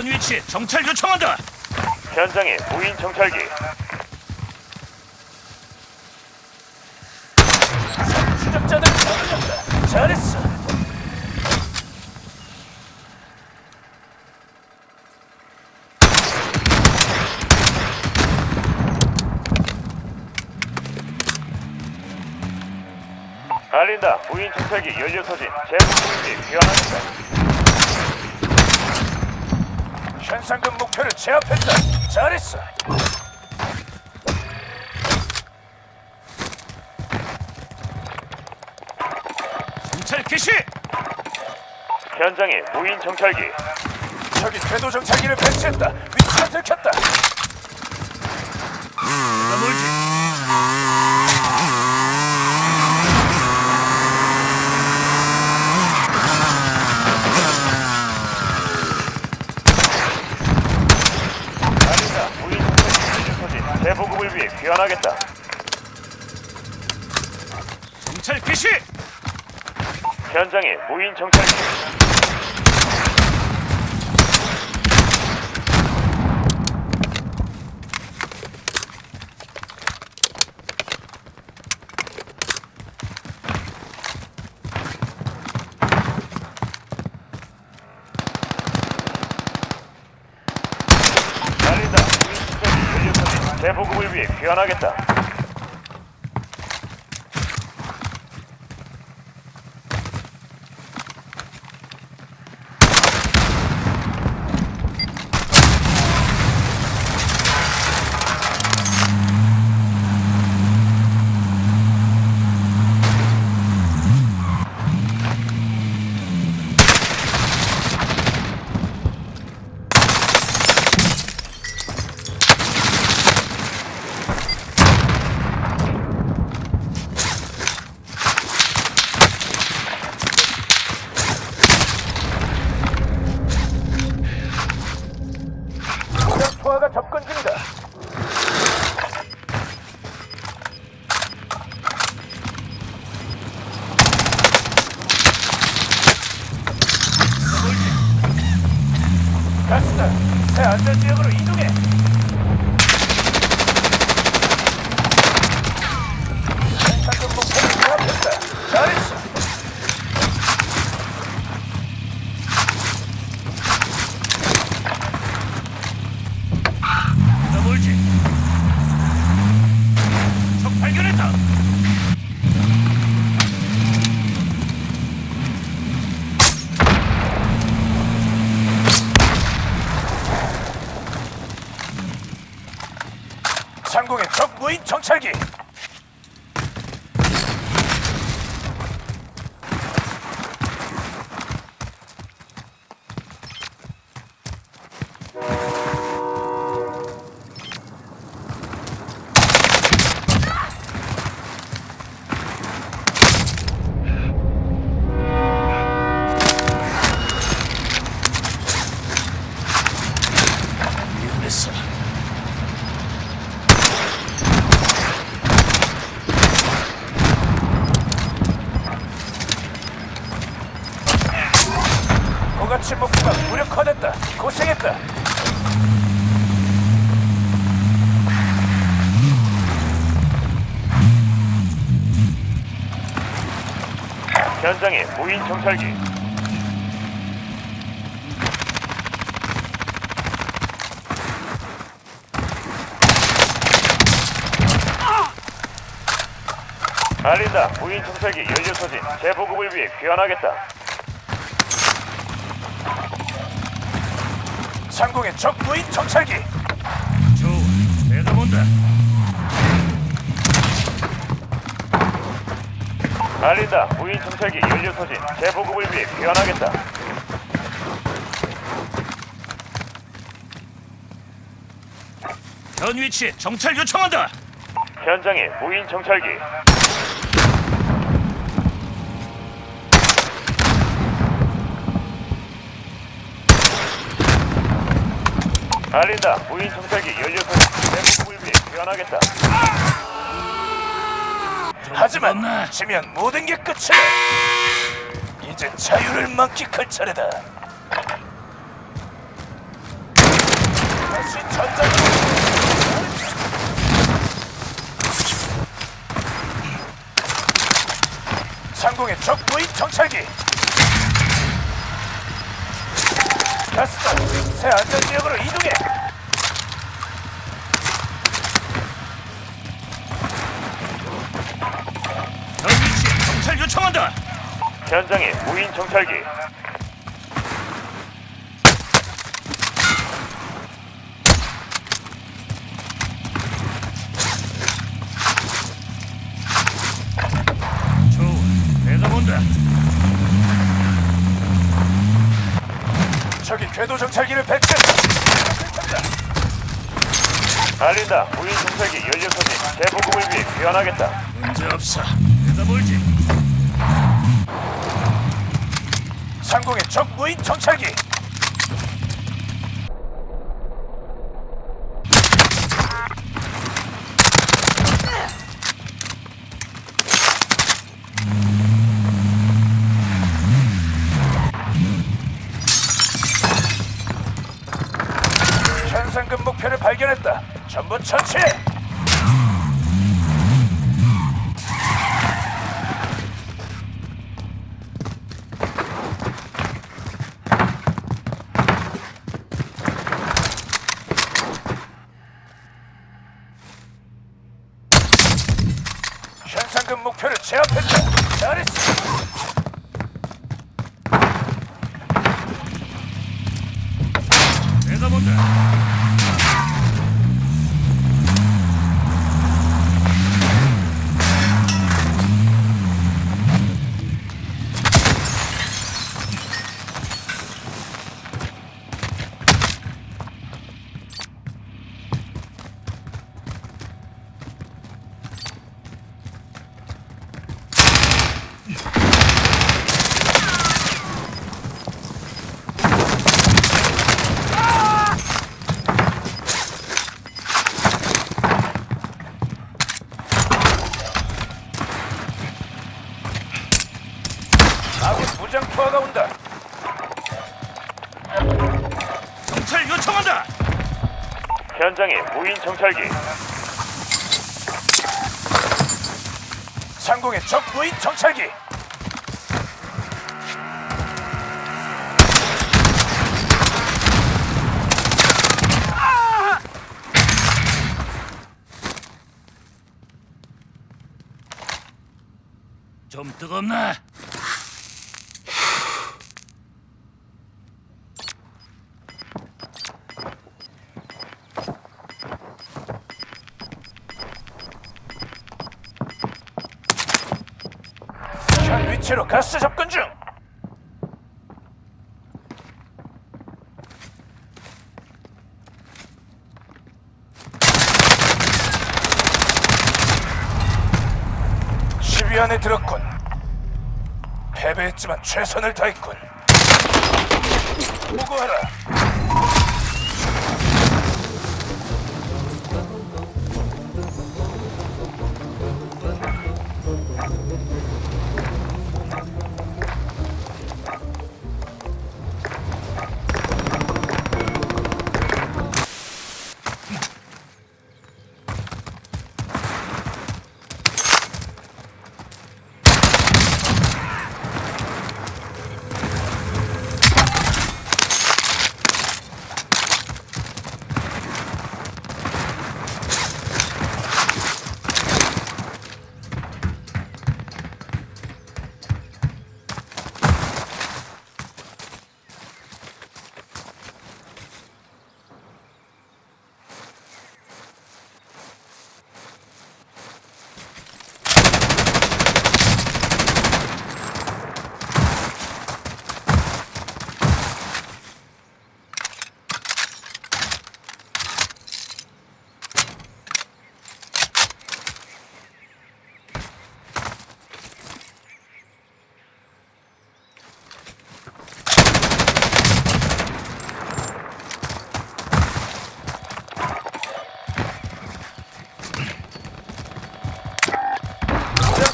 현 위치에 정찰 요청한다. 현장에 무인 정찰기. 추적자들 잡으셨다. 잘했어. 알린다. 무인 정찰기 연료 소진. 재부분이 귀환합니다. 현상금 목표를 제압했다. 잘했어. 정찰 개시. 현장에 무인 정찰기. 저기 궤도 정찰기를 배치했다. 위치가 들켰다. 내가 멀지. 알린다. 무인 정찰기 연료 소진. 귀환하겠다. 정찰 개시. 현장에 무인 소진. 재보급을 위해 귀환하겠다. 정찰기. 무인 정찰기. 알린다. 무인 정찰기 연료 소진. 재보급을 위해 귀환하겠다. 상공의 적 무인 정찰기. 알린다. 무인 정찰기 연료 소진. 재보급을 위해 귀환하겠다. 현 위치에 정찰 요청한다. 현장에 무인 정찰기. 알린다. 무인 정찰기 연료 소진. 재보급을 위해 귀환하겠다. 하지만 지면 모든 게 끝이다. 이제 자유를 만끽할 차례다. 역시 전장. 상공의 적 무인 정찰기. 가스다. 새 안전 지역으로 이동해. 현장에 무인 정찰기. 좋아. 적이 궤도 정찰기를 배치했다. 알린다. 무인 정찰기 연료 소진 재보급을 위해 귀환하겠다. 문제 없어. 내가 볼지. 상공의 적 무인 정찰기. 현상금 목표를 발견했다. 전부 처치 무인 정찰기. 상공의 적 무인 정찰기. 좀 뜨겁나? 현 위치로 가스 접근 중. 시위 안에 들었군. 패배했지만 최선을 다했군. 보고하라.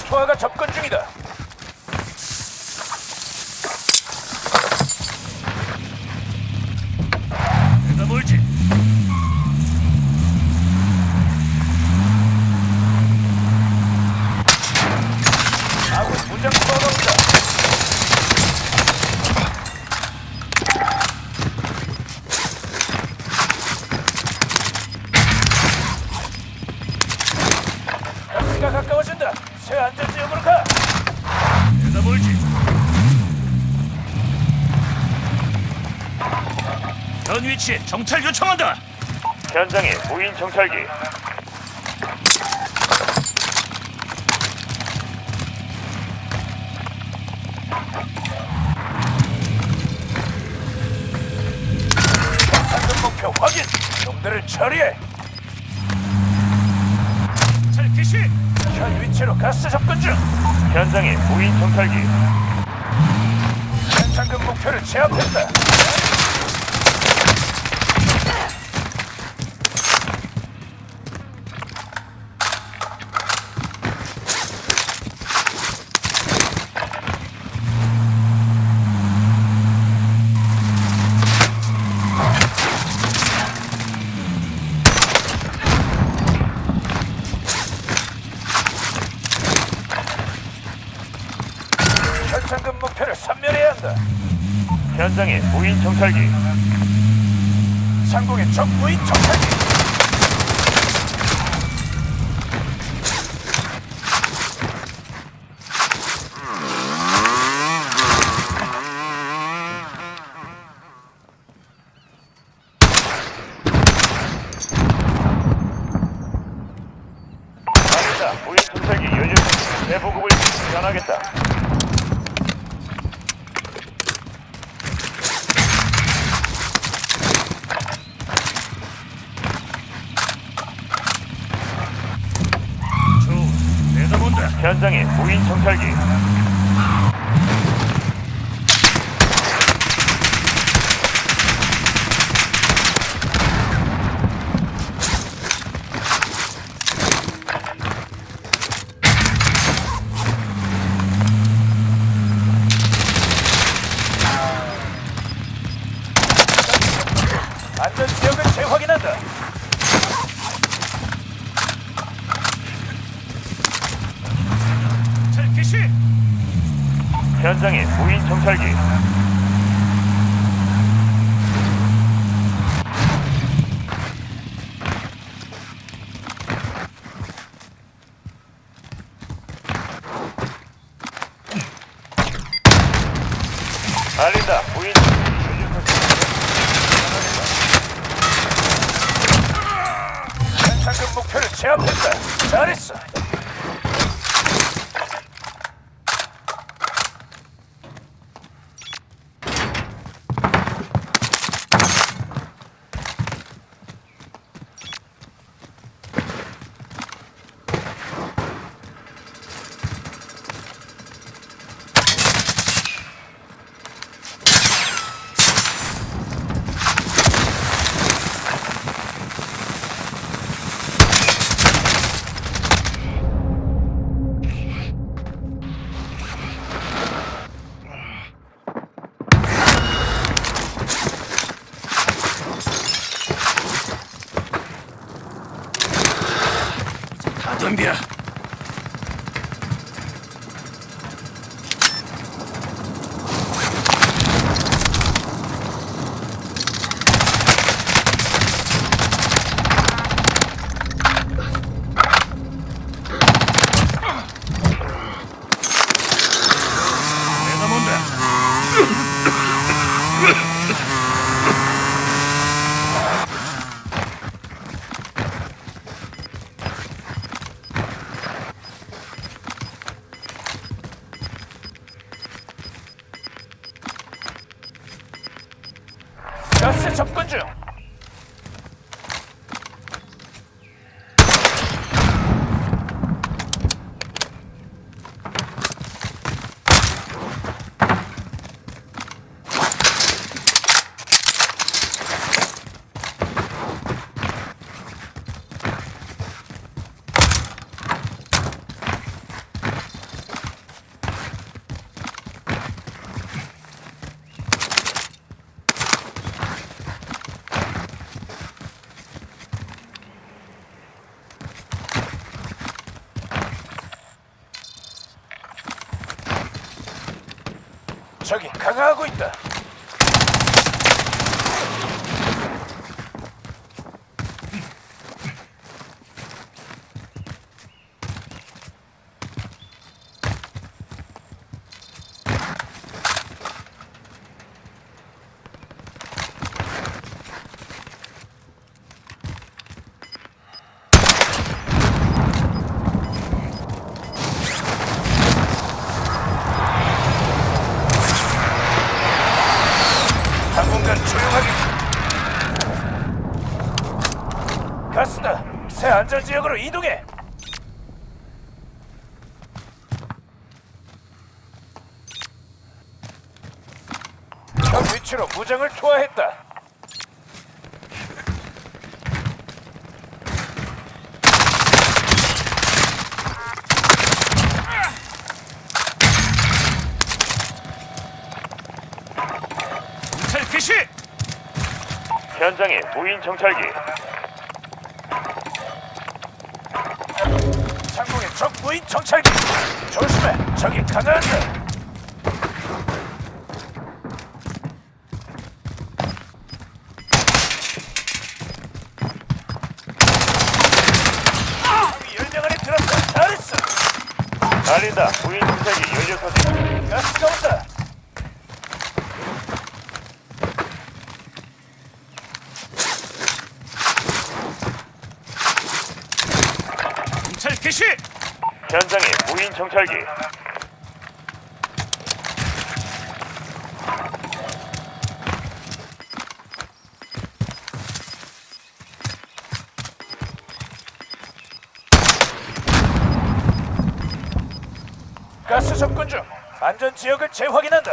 스코어가 접근 중이다. 정찰 요청한다. 현장에 무인 정찰기. 상급 목표 확인. 놈들을 처리해. 정찰 개시. 현 위치로 가스 접근 중. 현장에 무인 정찰기. 현 상급 목표를 제압했다. 한다. 현장에 무인 정찰기. 상공의 적 무인 정찰기. 아니다. 무인 정찰기 연료 대보급을 전하겠다. 좋아. 내가 본다. 현장에 무인 정찰기. 적이 강화하고 있다. 새 안전 지역으로 이동해. 현 위치로 무장을 투하했다. 정찰 개시. 현장에 무인 정찰기. 상공의 적 무인 정찰기. 조심해. 적이 강화한다. 적이 열명 안에 들었다. 잘했어. 알린다. 무인 정찰기 연료 소진. 가스가 온다. 정찰 개시. 현장에 무인 정찰기. 가스 접근 중. 안전 지역을 재확인한다.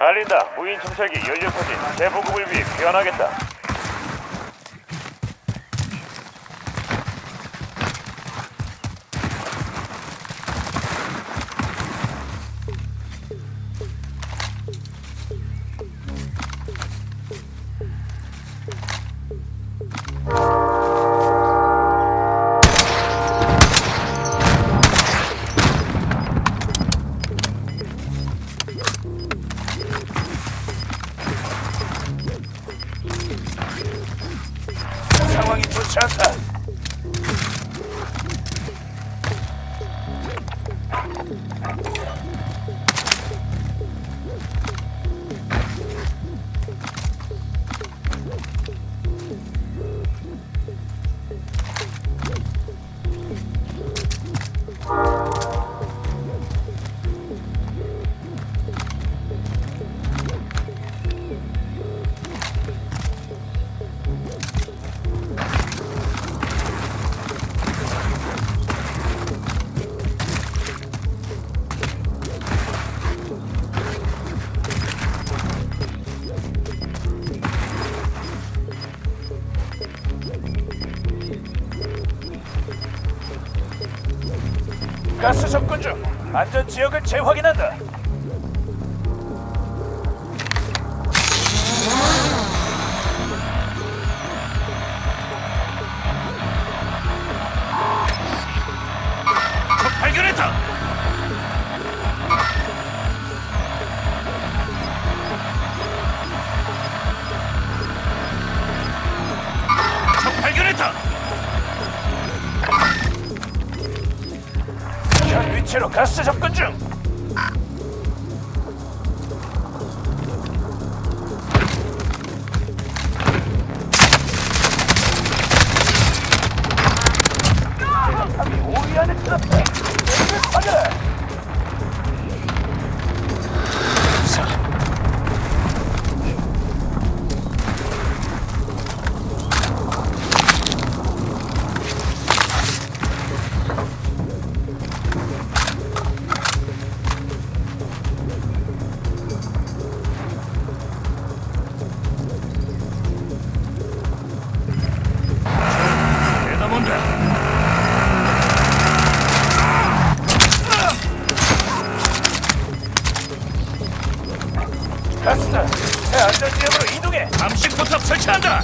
알린다. 무인 정찰기 연료 소진. 재보급을 위해 귀환하겠다. 안전 지역을 재확인한다. 적 발견했다. 적 발견했다. 현 위치로 가스 접근 중. 설치한다.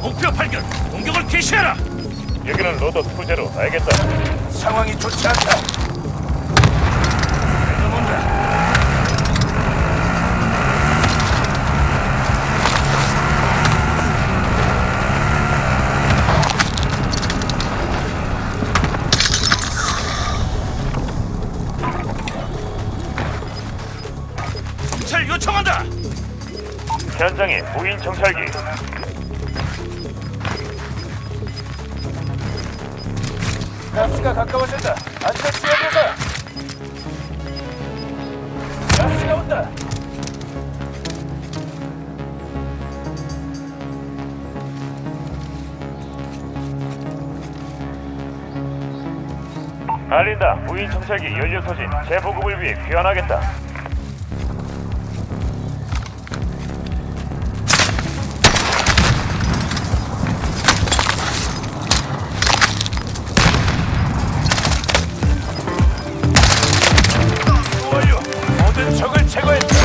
목표 발견. 공격을 개시해라. 여기는 로더 투제로 알겠다. 상황이 좋지 않다. 정찰 요청한다. 현장에 무인 정찰기. 가스가 가까워진다. 안전 지역으로 가. 가스 간다. 알린다. 무인 정찰기 연료 소진 재보급을 위해 귀환하겠다. 제거했다.